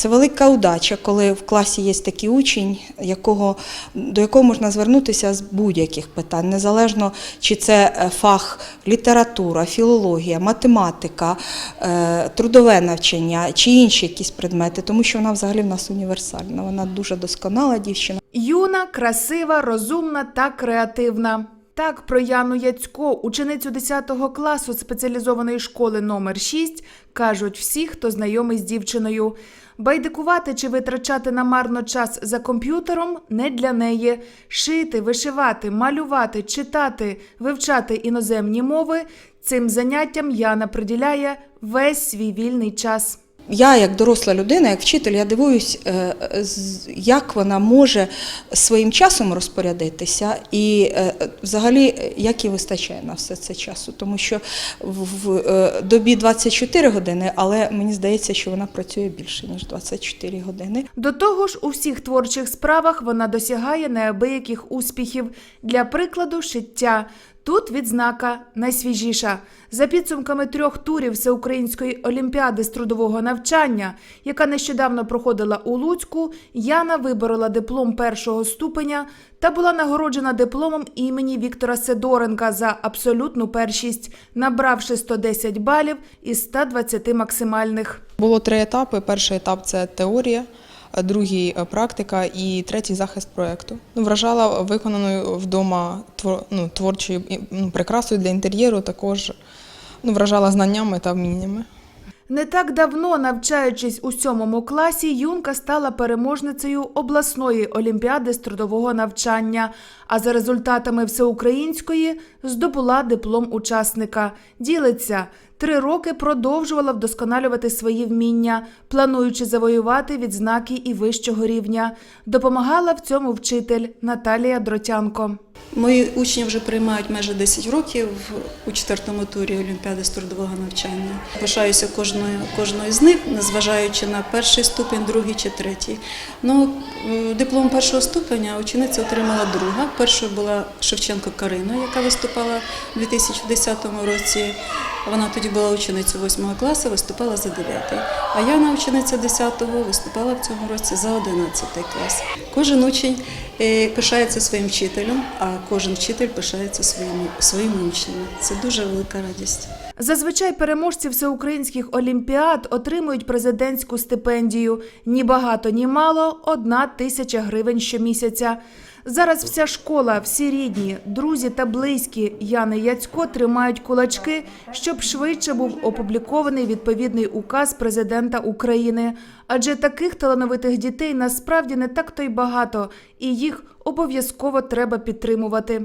Це велика удача, коли в класі є такий учень, якого, до якого можна звернутися з будь-яких питань, незалежно чи це е, фах література, філологія, математика, е, трудове навчання чи інші якісь предмети, тому що вона взагалі в нас універсальна. Вона дуже досконала дівчина. Юна, красива, розумна та креативна. Так про Яну Яцько, ученицю 10 класу спеціалізованої школи номер 6, кажуть всі, хто знайомий з дівчиною. Байдикувати чи витрачати намарно час за комп'ютером не для неї. Шити, вишивати, малювати, читати, вивчати іноземні мови цим заняттям Яна приділяє весь свій вільний час. Я, як доросла людина, як вчитель, я дивуюсь, е, як вона може своїм часом розпорядитися, і е, взагалі як їй вистачає на все це часу. Тому що в в, е, добі 24 години, але мені здається, що вона працює більше ніж 24 години. До того ж, у всіх творчих справах вона досягає неабияких успіхів. Для прикладу, шиття. Тут відзнака найсвіжіша. За підсумками трьох турів Всеукраїнської олімпіади з трудового навчання, яка нещодавно проходила у Луцьку, Яна виборола диплом першого ступеня та була нагороджена дипломом імені Віктора Сидоренка за абсолютну першість, набравши 110 балів із 120 максимальних. Було три етапи. Перший етап це теорія, другий е, практика і третій захист проєкту. Ну, вражала виконаною вдома ну, творчою ну, прикрасою для інтер'єру, також ну, вражала знаннями та вміннями. Не так давно, навчаючись у сьомому класі, юнка стала переможницею обласної олімпіади з трудового навчання. А за результатами всеукраїнської здобула диплом учасника. Ділиться. Три роки продовжувала вдосконалювати свої вміння, плануючи завоювати відзнаки і вищого рівня. Допомагала в цьому вчитель Наталія Дротянко. Мої учні вже приймають майже 10 років у четвертому турі Олімпіади з трудового навчання. Пишаюся кожною, кожною з них, незважаючи на перший ступінь, другий чи третій. Ну, е, диплом першого ступеня учениця отримала друга. Першою була Шевченко Карина, яка виступала у 2010 році. Вона тоді була ученицею 8 класу, виступала за 9. А Яна, учениця 10-го, виступала в цьому році за 11 клас. Кожен учень е, пишається своїм вчителем, а кожен вчитель пишається своїми, своїми учнями. Це дуже велика радість. Зазвичай переможці всеукраїнських олімпіад отримують президентську стипендію. Ні багато, ні мало одна тисяча гривень щомісяця. Зараз вся школа, всі рідні, друзі та близькі Яни Яцько тримають кулачки, щоб швидше був опублікований відповідний указ президента України. Адже таких талановитих дітей насправді не так то й багато, і їх обов'язково треба підтримувати.